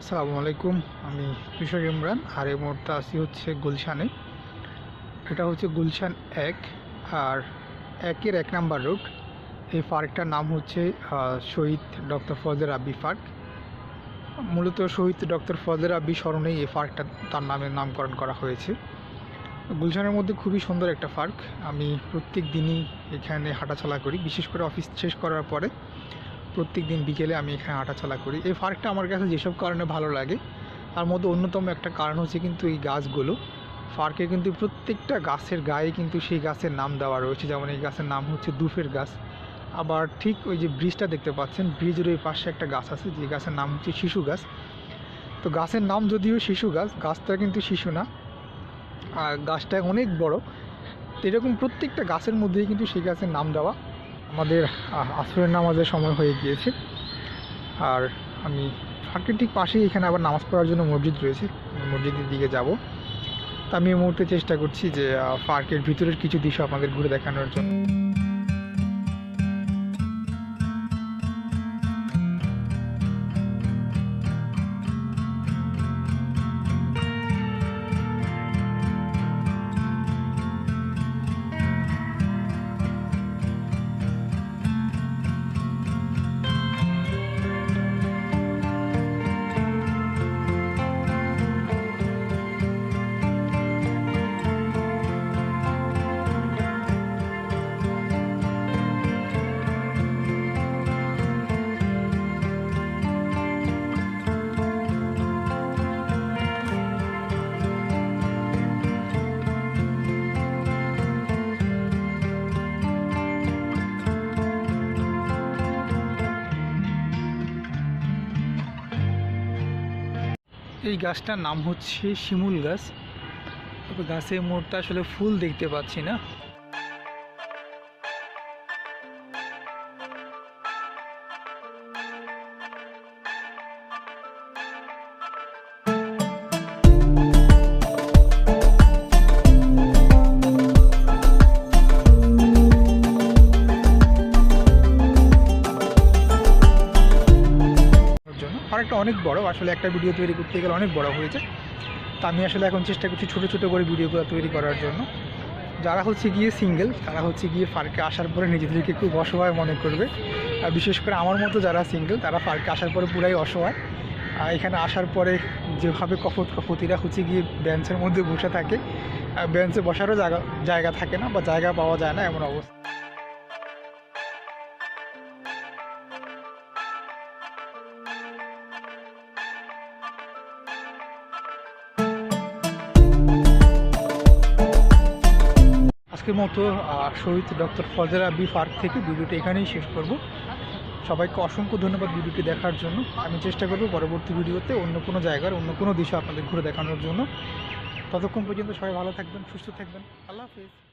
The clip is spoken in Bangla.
আসসালামু আলাইকুম, আমি কৃষক ইমরান, আর এই মুহূর্তে আসি হচ্ছে গুলশানে। এটা হচ্ছে গুলশান এক, আর একের এক নাম্বার রোড এই পার্কটার নাম হচ্ছে শহীদ ডক্টর ফজলে রাব্বি পার্ক। মূলত শহীদ ডক্টর ফজলে রাব্বি স্মরণেই এই পার্কটা তার নামে নামকরণ করা হয়েছে। গুলশানের মধ্যে খুবই সুন্দর একটা পার্ক। আমি প্রত্যেক দিনই এখানে হাঁটাচলা করি, বিশেষ করে অফিস শেষ করার পরে। প্রত্যেক দিন বিকেলে আমি এখানে হাঁটাচলা করি। এই পার্কটা আমার কাছে যেসব কারণে ভালো লাগে, তার মধ্যে অন্যতম একটা কারণ হচ্ছে কিন্তু এই গাছগুলো। পার্কে কিন্তু প্রত্যেকটা গাছের গায়ে কিন্তু সেই গাছের নাম দেওয়া রয়েছে, যেমন এই গাছের নাম হচ্ছে দুফের গাছ। আবার ঠিক ওই যে ব্রিজটা দেখতে পাচ্ছেন, ব্রিজের ওই পাশে একটা গাছ আছে, যে গাছের নাম হচ্ছে শিশু গাছ। তো গাছের নাম যদিও শিশু গাছ, গাছটা কিন্তু শিশু না, আর গাছটা অনেক বড়। এরকম প্রত্যেকটা গাছের মধ্যেই কিন্তু সেই গাছের নাম দেওয়া আমাদের আসরের নামাজের সময় হয়ে গিয়েছে। আর আমি পার্কের ঠিক পাশেই এখানে আবার নামাজ পড়ার জন্য মসজিদ রয়েছে। মসজিদের দিকে যাব। তা আমি এই মুহূর্তে চেষ্টা করছি যে পার্কের ভিতরের কিছু দৃশ্য আপনাদের ঘুরে দেখানোর জন্য। এই গাছটার নাম হচ্ছে শিমুল গাছ। তবে গাছের মোড়টা আসলে ফুল দেখতে পাচ্ছি না। পার্কটা অনেক বড়, আসলে একটা ভিডিও তৈরি করতে গেলে অনেক বড় হয়েছে। তা আমি আসলে এখন চেষ্টা করছি ছোটো ছোটো করে ভিডিওগুলো তৈরি করার জন্য। যারা হচ্ছে গিয়ে সিঙ্গেল তারা হচ্ছে গিয়ে পার্কে আসার পরে নিজেদেরকে খুব অসহায় মনে করবে। আর বিশেষ করে আমার মতো যারা সিঙ্গেল তারা পার্কে আসার পরে পুরাই অসহায়। আর এখানে আসার পরে যেভাবে কফত কফতিরা হচ্ছে গিয়ে বেঞ্চের মধ্যে বসে থাকে, আর বেঞ্চে বসারও জায়গা জায়গা থাকে না বা জায়গা পাওয়া যায় না এমন অবস্থা। আজকের মতো শহীদ ডক্টর ফজের আবি পার্ক থেকে ভিডিওটি এখানেই শেষ করব। সবাইকে অসংখ্য ধন্যবাদ ভিডিওটি দেখার জন্য। আমি চেষ্টা করব পরবর্তী ভিডিওতে অন্য কোনো জায়গার, অন্য কোনো দেশে আপনাদের ঘুরে দেখানোর জন্য। ততক্ষণ পর্যন্ত সবাই ভালো থাকবেন, সুস্থ থাকবেন। আল্লাহ হাফিজ।